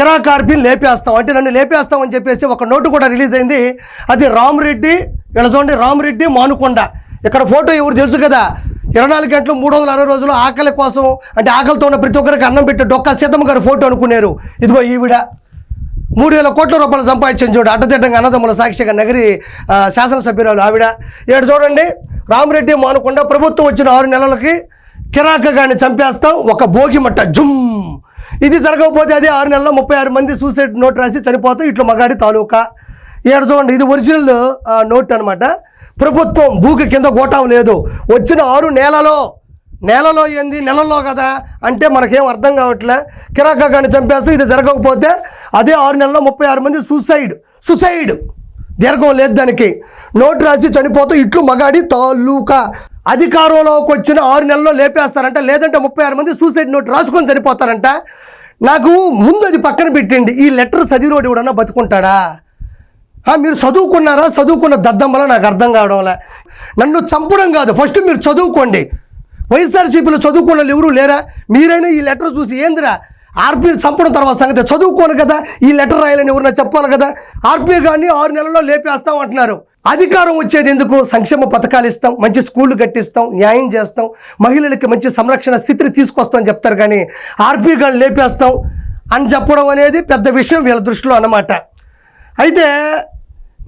కిరాకార్పిని లేపేస్తాం. అంటే నన్ను లేపేస్తాం అని చెప్పేసి ఒక నోటు కూడా రిలీజ్ అయింది. అది రామరెడ్డి ఇలా చూడండి రామరెడ్డి మానుకొండ. ఇక్కడ ఫోటో ఎవరు తెలుసు కదా? ఇరవై నాలుగు గంటలు మూడు వందల అరవై రోజులు ఆకలి కోసం అంటే ఆకలితో ఉన్న ప్రతి ఒక్కరికి అన్నం పెట్టి డొక్కా సీతమ్మ గారి ఫోటో అనుకున్నారు. ఇదిగో ఈవిడ. మూడు వేల కోట్ల రూపాయలు సంపాదించింది చూడు. అడ్డదిడ్డంగా అన్నదమ్ముల సాక్షిగా నగరి శాసనసభ్యురాలు ఆవిడ. ఇక్కడ చూడండి రామరెడ్డి మానుకొండ ప్రభుత్వం వచ్చిన ఆరు నెలలకి కిరాకగాన్ని చంపేస్తాం. ఒక భోగిమట్ట. జుమ్. ఇది జరగకపోతే అదే ఆరు నెలల్లో ముప్పై ఆరు మంది సూసైడ్ నోట్ రాసి చనిపోతాం ఇట్లా మగాడి తాలూకా. ఏడు చూడండి ఇది ఒరిజినల్ నోట్ అనమాట ప్రభుత్వం భూకి కింద గోటం లేదు. వచ్చిన ఆరు నెలలో నేలలో ఏంది నెలలో కదా? అంటే మనకేం అర్థం కావట్లే. కిరాకా కానీ చంపేస్తే ఇది జరగకపోతే అదే ఆరు నెలల్లో ముప్పై ఆరు మంది సూసైడ్ సుసైడ్ దీర్ఘం లేదు దానికి. నోటు రాసి చనిపోతే ఇట్లు మగాడి తాలూకా. అధికారంలోకి వచ్చిన ఆరు నెలల్లో లేపేస్తారంట. లేదంటే ముప్పై ఆరు మంది సూసైడ్ నోట్ రాసుకొని చనిపోతారంట. నాకు ముందు అది పక్కన పెట్టండి. ఈ లెటర్ చదివినోడు ఎవడన్నా బతుకుంటాడా? మీరు చదువుకున్నారా? చదువుకున్న దద్దమ్మల నాకు అర్థం కావడంలే నన్ను చంపడం కాదు. ఫస్ట్ మీరు చదువుకోండి. వైఎస్ఆర్సీపీలో చదువుకున్న వాళ్ళు ఎవరు లేరా? మీరైనా ఈ లెటర్ చూసి ఏందిరా? ఆర్పీ చంపడం తర్వాత సంగతి. చదువుకోను కదా. ఈ లెటర్ రాయాలని ఎవరన్నా చెప్పాలి కదా. ఆర్పీ గారిని ఆరు నెలల్లో లేపేస్తాం అంటున్నారు. అధికారం వచ్చేది ఎందుకు? సంక్షేమ పథకాలు ఇస్తాం మంచి స్కూళ్ళు కట్టిస్తాం న్యాయం చేస్తాం మహిళలకి మంచి సంరక్షణ స్థితిని తీసుకొస్తాం చెప్తారు కానీ ఆర్పీ గారిని లేపేస్తాం అని చెప్పడం అనేది పెద్ద విషయం వీళ్ళ దృష్టిలో అన్నమాట. అయితే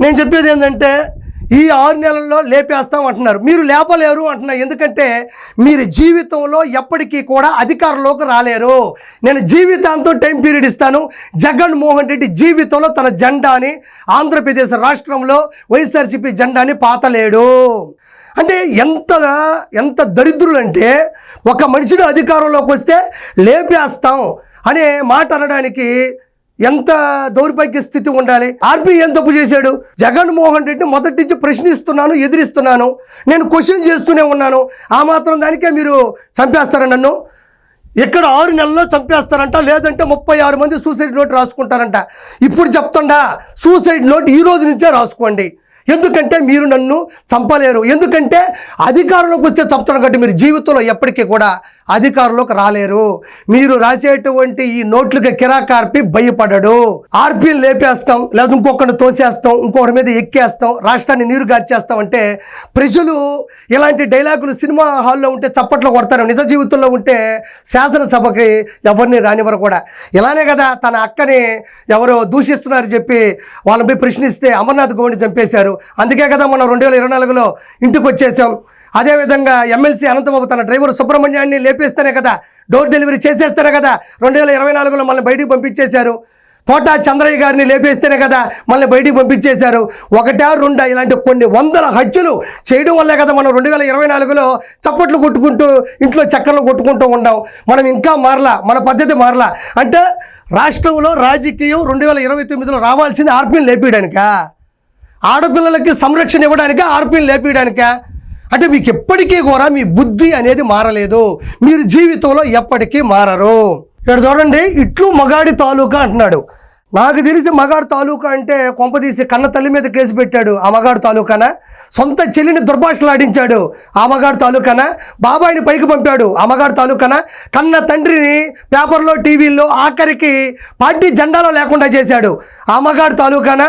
నేను చెప్పేది ఏంటంటే ఈ ఆరు నెలల్లో లేపేస్తాం అంటున్నారు. మీరు లేపలేరు అంటున్నారు ఎందుకంటే మీరు జీవితంలో ఎప్పటికీ కూడా అధికారంలోకి రాలేరు. నేను జీవితాంతం టైం పీరియడ్ ఇస్తాను. జగన్మోహన్ రెడ్డి జీవితంలో తన జెండాని ఆంధ్రప్రదేశ్ రాష్ట్రంలో వైఎస్ఆర్సీపీ జెండాని పాతలేడు. అంటే ఎంత ఎంత దరిద్రులంటే ఒక మనిషిని అధికారంలోకి వస్తే లేపేస్తాం అనే మాట అనడానికి ఎంత దౌర్భాగ్య స్థితి ఉండాలి? ఆర్బీ ఏం తప్పు చేశాడు? జగన్మోహన్ రెడ్డిని మొదటి నుంచి ప్రశ్నిస్తున్నాను ఎదిరిస్తున్నాను. నేను క్వశ్చన్ చేస్తూనే ఉన్నాను. ఆ మాత్రం దానికే మీరు చంపేస్తారా నన్ను? ఇక్కడ ఆరు నెలల్లో చంపేస్తారంట లేదంటే ముప్పై ఆరు మంది సూసైడ్ నోట్ రాసుకుంటారంట. ఇప్పుడు చెప్తుండా సూసైడ్ నోట్ ఈ రోజు నుంచే రాసుకోండి. ఎందుకంటే మీరు నన్ను చంపలేరు. ఎందుకంటే అధికారంలోకి వస్తే చంపుతాను కాబట్టి మీరు జీవితంలో ఎప్పటికీ కూడా అధికారంలోకి రాలేరు. మీరు రాసేటువంటి ఈ నోట్లకి కిరాకార్పి భయపడడు. ఆర్పీని లేపేస్తాం లేదా ఇంకొకరిని తోసేస్తాం ఇంకొకటి మీద ఎక్కేస్తాం రాష్ట్రాన్ని నీరు గార్చేస్తాం అంటే ప్రజలు ఇలాంటి డైలాగులు సినిమా హాల్లో ఉంటే చప్పట్లు కొడతారు నిజ జీవితంలో ఉంటే శాసనసభకి ఎవరిని రానివ్వరు కూడా. ఇలానే కదా తన అక్కని ఎవరో దూషిస్తున్నారు చెప్పి వాళ్ళని ప్రశ్నిస్తే అమర్నాథ్ గౌడ్ని చంపేశారు. అందుకే కదా మనం రెండు వేల ఇరవై నాలుగులో ఇంటికి వచ్చేసాం అదేవిధంగా ఎమ్మెల్సీ అనంతబాబు తన డ్రైవర్ సుబ్రహ్మణ్యాన్ని లేపేస్తేనే కదా డోర్ డెలివరీ చేసేస్తేనే కదా రెండు వేల ఇరవై నాలుగులో మళ్ళీ బయటికి పంపించేశారు. తోట చంద్రయ్య గారిని లేపేస్తేనే కదా మళ్ళీ బయటికి పంపించేశారు. ఒకటా రెండా ఇలాంటి కొన్ని వందల హత్యలు చేయడం వల్లే కదా మనం రెండు వేల ఇరవై నాలుగులో చప్పట్లు కొట్టుకుంటూ ఇంట్లో చక్కర్లు కొట్టుకుంటూ ఉన్నాం. మనం ఇంకా మారలా మన పద్ధతి మారలా. అంటే రాష్ట్రంలో రాజకీయం రెండు వేల ఇరవై తొమ్మిదిలో రావాల్సింది ఆర్పీని లేపేయడానిక? ఆడపిల్లలకి సంరక్షణ ఇవ్వడానిక ఆర్పీని లేపేయడానికా? అంటే మీకు ఎప్పటికీ కూడా మీ బుద్ధి అనేది మారలేదు. మీరు జీవితంలో ఎప్పటికీ మారరు. ఇక్కడ చూడండి ఇట్లు మగాడి తాలూకా అంటున్నాడు. నాకు తెలిసి మగాడు తాలూకా అంటే కొంపదీసి కన్న తల్లి మీద కేసు పెట్టాడు ఆ మగాడు తాలూకానా. సొంత చెల్లిని దుర్భాషలాడించాడు ఆ మగాడు తాలూకానా. బాబాయిని పైకి పంపాడు ఆ మగాడు తాలూకానా. కన్న తండ్రిని పేపర్లో టీవీల్లో ఆఖరికి పార్టీ జెండాలో లేకుండా చేశాడు ఆ మగాడు తాలూకానా.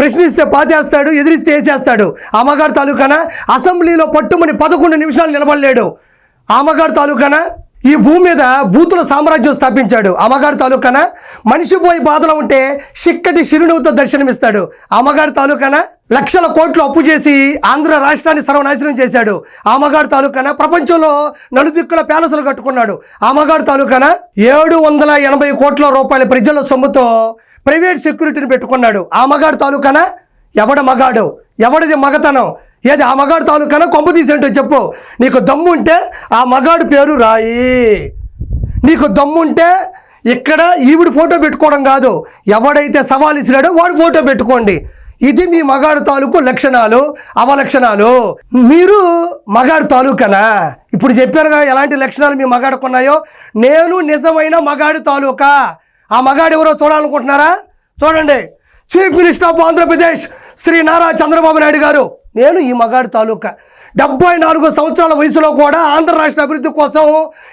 ప్రశ్నిస్తే పాతేస్తాడు ఎదిరిస్తే వేసేస్తాడు. అమ్మగారు తాలూకాన? అసెంబ్లీలో పట్టుమని పదకొండు నిమిషాలు నిలబడలేడు. అమ్మగారు తాలూకాన? ఈ భూమి మీద బూతుల సామ్రాజ్యం స్థాపించాడు. అమ్మగారు తాలూకాన? మనిషి పోయి బాధలో ఉంటే చిక్కటి దర్శనం దర్శనమిస్తాడు. అమ్మగారు తాలూకాన? లక్షల కోట్లు అప్పు చేసి ఆంధ్ర రాష్ట్రాన్ని సర్వనాశనం చేశాడు. ఆమగాడు తాలూకాన? ప్రపంచంలో నలుదిక్కుల ప్యాలెస్లు కట్టుకున్నాడు. ఆమగాడు తాలూకాన? ఏడు వందల ఎనభై కోట్ల రూపాయల ప్రజల సొమ్ముతో ప్రైవేట్ సెక్యూరిటీని పెట్టుకున్నాడు. ఆ మగాడు తాలూకానా? ఎవడ మగాడు? ఎవడిది మగతనం? ఏది ఆ మగాడు తాలూకానా? కొంప తీసేంటో చెప్పు. నీకు దమ్ముంటే ఆ మగాడు పేరు రాయి. నీకు దమ్ముంటే ఇక్కడ ఈవిడ ఫోటో పెట్టుకోవడం కాదు. ఎవడైతే సవాల్ ఇచ్చినాడో వాడు ఫోటో పెట్టుకోండి. ఇది మీ మగాడు తాలూకు లక్షణాలు అవలక్షణాలు. మీరు మగాడు తాలూకానా? ఇప్పుడు చెప్పారుగా ఎలాంటి లక్షణాలు మీ మగాడుకున్నాయో నేను నిజమైన మగాడు తాలూకా. ఆ మగాడు ఎవరో చూడాలనుకుంటున్నారా? చూడండి. Chief minister of Andhra Pradesh Shri Nara Chandrababu Naidu garu. నేను ఈ మగాడి తాలూకా. డెబ్బై నాలుగు సంవత్సరాల వయసులో కూడా ఆంధ్ర రాష్ట్ర అభివృద్ధి కోసం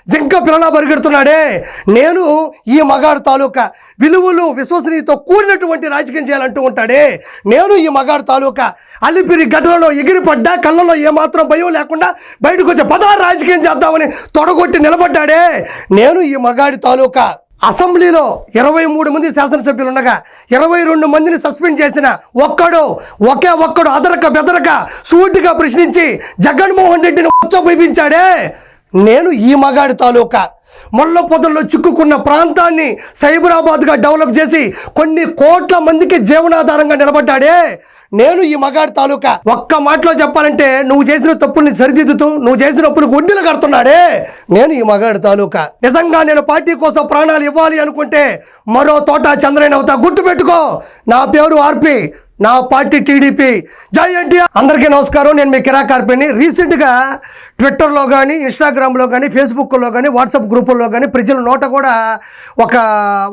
జింక పిల్లలా పరిగెడుతున్నాడే. నేను ఈ మగాడు తాలూకా. విలువలు విశ్వసనీయతో కూడినటువంటి రాజకీయం చేయాలంటూ ఉంటాడే. నేను ఈ మగాడు తాలూకా. అలిపిరి గడ్డలలో ఎగిరిపడ్డా కళ్ళలో ఏమాత్రం భయం లేకుండా బయటకు వచ్చే పదహారు రాజకీయం చేద్దామని తొడగొట్టి నిలబడ్డాడే. నేను ఈ మగాడి తాలూకా. అసెంబ్లీలో ఇరవై మూడు మంది శాసనసభ్యులు ఉండగా ఇరవై రెండు మందిని సస్పెండ్ చేసిన ఒక్కడు ఒకే ఒక్కడు అదరక బెదరక సూటిగా ప్రశ్నించి జగన్మోహన్ రెడ్డిని ఉచ్చబోయించాడే. నేను ఈ మగాడి తాలూకా మొల్ల పొదల్లో చిక్కుకున్న ప్రాంతాన్ని సైబరాబాద్గా డెవలప్ చేసి కొన్ని కోట్ల మందికి జీవనాధారంగా నిలబడ్డాడే. నేను ఈ మగాడి తాలూకా ఒక్క మాటలో చెప్పాలంటే నువ్వు చేసిన తప్పుల్ని సరిదిద్దుతూ నువ్వు చేసిన అప్పులు వడ్డీలు కడుతున్నాడే. నేను ఈ మగాడి తాలూకా. నిజంగా నేను పార్టీ కోసం ప్రాణాలు ఇవ్వాలి అనుకుంటే మరో తోట చంద్రయ్య అవుతా. గుర్తుపెట్టుకో నా పేరు ఆర్పి నా పార్టీ టీడీపీ జై ఎన్టీఆర్. అందరికీ నమస్కారం. నేను మీ కిరాక్ ఆర్పిని. రీసెంట్గా ట్విట్టర్లో కానీ ఇన్స్టాగ్రామ్లో కానీ ఫేస్బుక్లో కానీ వాట్సాప్ గ్రూపుల్లో కానీ ప్రజల నోట కూడా ఒక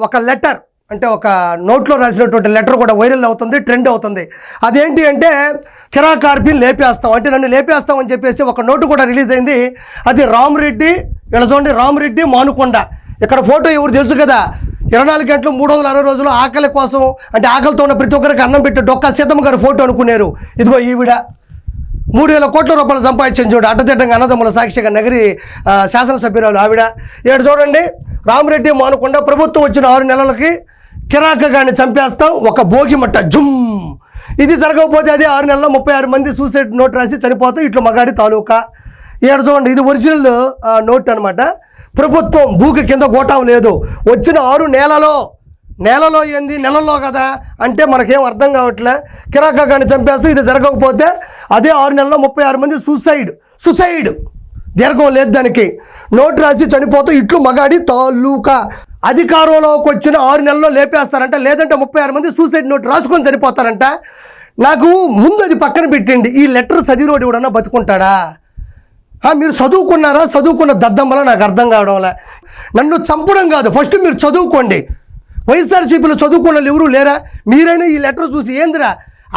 ఒక లెటర్ అంటే ఒక నోట్లో రాసినటువంటి లెటర్ కూడా వైరల్ అవుతుంది ట్రెండ్ అవుతుంది. అదేంటి అంటే కిరాకార్పిని లేపేస్తాం. అంటే నన్ను లేపేస్తాం అని చెప్పేసి ఒక నోటు కూడా రిలీజ్ అయింది. అది రామరెడ్డి ఇలా చూడండి రామరెడ్డి మానుకొండ. ఇక్కడ ఫోటో ఎవరు తెలుసు కదా? ఇరవై నాలుగు గంటలు మూడు వందల అరవై రోజులు ఆకలి కోసం అంటే ఆకలితో ఉన్న ప్రతి ఒక్కరికి అన్నం పెట్టి డొక్క సీతమ్మ గారి ఫోటో అనుకున్నారు. ఇదిగో ఈవిడ. మూడు వేల కోట్ల రూపాయలు సంపాదించిన చూడు అడ్డదిడ్డంగా అన్నదమ్ముల సాక్షిగా నగరి శాసనసభ్యురాలు ఆవిడ. ఏడు చూడండి రామరెడ్డి మానుకొండ ప్రభుత్వం వచ్చిన ఆరు నెలలకి కిరాక చంపేస్తాం. ఒక భోగి మట్ట. జుమ్. ఇది జరగకపోతే అదే ఆరు నెలల ముప్పై ఆరు మంది సూసైడ్ నోట్ రాసి చనిపోతాం ఇట్లా మగాడి తాలూకా. ఏడు చూడండి ఇది ఒరిజినల్ నోట్ అనమాట ప్రభుత్వం భూకి కింద గోటం లేదు. వచ్చిన ఆరు నెలలో. నెలలో ఏంది? నెలలో కదా. అంటే మనకేం అర్థం కావట్లే. కిరాకా చంపేస్తాం. ఇది జరగకపోతే అదే ఆరు నెలల ముప్పై ఆరు మంది సూసైడ్ సుసైడ్ దీర్ఘం లేదు దానికి. నోటు రాసి చనిపోతే ఇట్లు మగాడి తాలూకా. అధికారంలోకి వచ్చిన ఆరు నెలల్లో లేపేస్తారంట. లేదంటే ముప్పై ఆరు మంది సూసైడ్ నోట్ రాసుకొని చనిపోతారంట. నాకు ముందు అది పక్కన పెట్టండి. ఈ లెటర్ చదివినోడు ఎవడన్నా బతుకుంటాడా? మీరు చదువుకున్నారా? చదువుకున్న దద్దమ్మల నాకు అర్థం కావడంలే నన్ను చంపడం కాదు. ఫస్ట్ మీరు చదువుకోండి. వైఎస్ఆర్సీపీలో చదువుకున్న వాళ్ళు ఎవరు లేరా? మీరైనా ఈ లెటర్ చూసి ఏందిరా?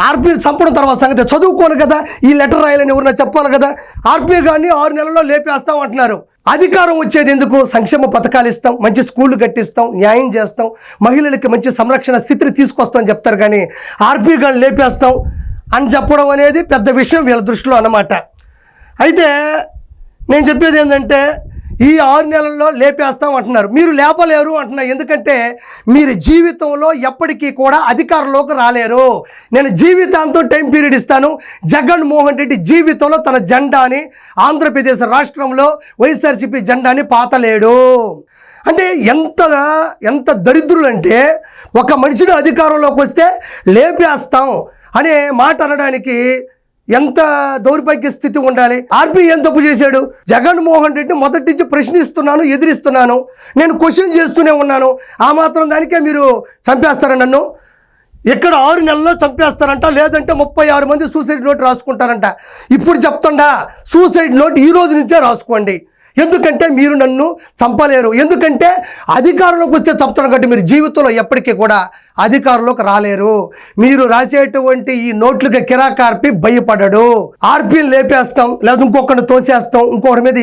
ఆర్పీ చంపడం తర్వాత సంగతి చదువుకోను కదా. ఈ లెటర్ రాయాలని ఎవరైనా చెప్పాలి కదా? ఆర్పీ కానీ ఆరు నెలల్లో లేపేస్తామంటున్నారు అధికారం వచ్చేది ఎందుకు? సంక్షేమ పథకాలు ఇస్తాం మంచి స్కూళ్ళు కట్టిస్తాం న్యాయం చేస్తాం మహిళలకి మంచి సంరక్షణ స్థితిని తీసుకొస్తాం చెప్తారు. కానీ ఆర్పీ కానీ లేపేస్తాం అని చెప్పడం అనేది పెద్ద విషయం వీళ్ళ దృష్టిలో అన్నమాట. అయితే నేను చెప్పేది ఏంటంటే ఈ ఆరు నెలల్లో లేపేస్తాం అంటున్నారు. మీరు లేపలేరు అంటున్నారు. ఎందుకంటే మీరు జీవితంలో ఎప్పటికీ కూడా అధికారంలోకి రాలేరు. నేను జీవితాంతం టైం పీరియడ్ ఇస్తాను. జగన్మోహన్ రెడ్డి జీవితంలో తన జెండాని ఆంధ్రప్రదేశ్ రాష్ట్రంలో వైఎస్ఆర్సీపీ జెండాని పాతలేడు. అంటే ఎంత ఎంత దరిద్రులు అంటే ఒక మనిషిని అధికారంలోకి వస్తే లేపేస్తాం అనే మాట అనడానికి ఎంత దౌర్భాగ్య స్థితి ఉండాలి? ఆర్పీ ఏం తప్పు చేశాడు? జగన్మోహన్ రెడ్డిని మొదటి నుంచి ప్రశ్నిస్తున్నాను ఎదిరిస్తున్నాను. నేను క్వశ్చన్ చేస్తూనే ఉన్నాను. ఆ మాత్రం దానికే మీరు చంపేస్తారా నన్ను? ఇక్కడ ఆరు నెలల్లో చంపేస్తారంట లేదంటే ముప్పై ఆరు మంది సూసైడ్ నోట్ రాసుకుంటారంట. ఇప్పుడు చెప్తుండా సూసైడ్ నోట్ ఈ రోజు నుంచే రాసుకోండి. ఎందుకంటే మీరు నన్ను చంపలేరు. ఎందుకంటే అధికారంలోకి వస్తే చంపడం కంటే మీరు జీవితంలో ఎప్పటికీ కూడా అధికారంలోకి రాలేరు. మీరు రాసేటువంటి ఈ నోట్లకి కిరాకార్పి భయపడడు. ఆర్పీలు లేపేస్తాం లేదా ఇంకొకరిని తోసేస్తాం ఇంకొకరి మీద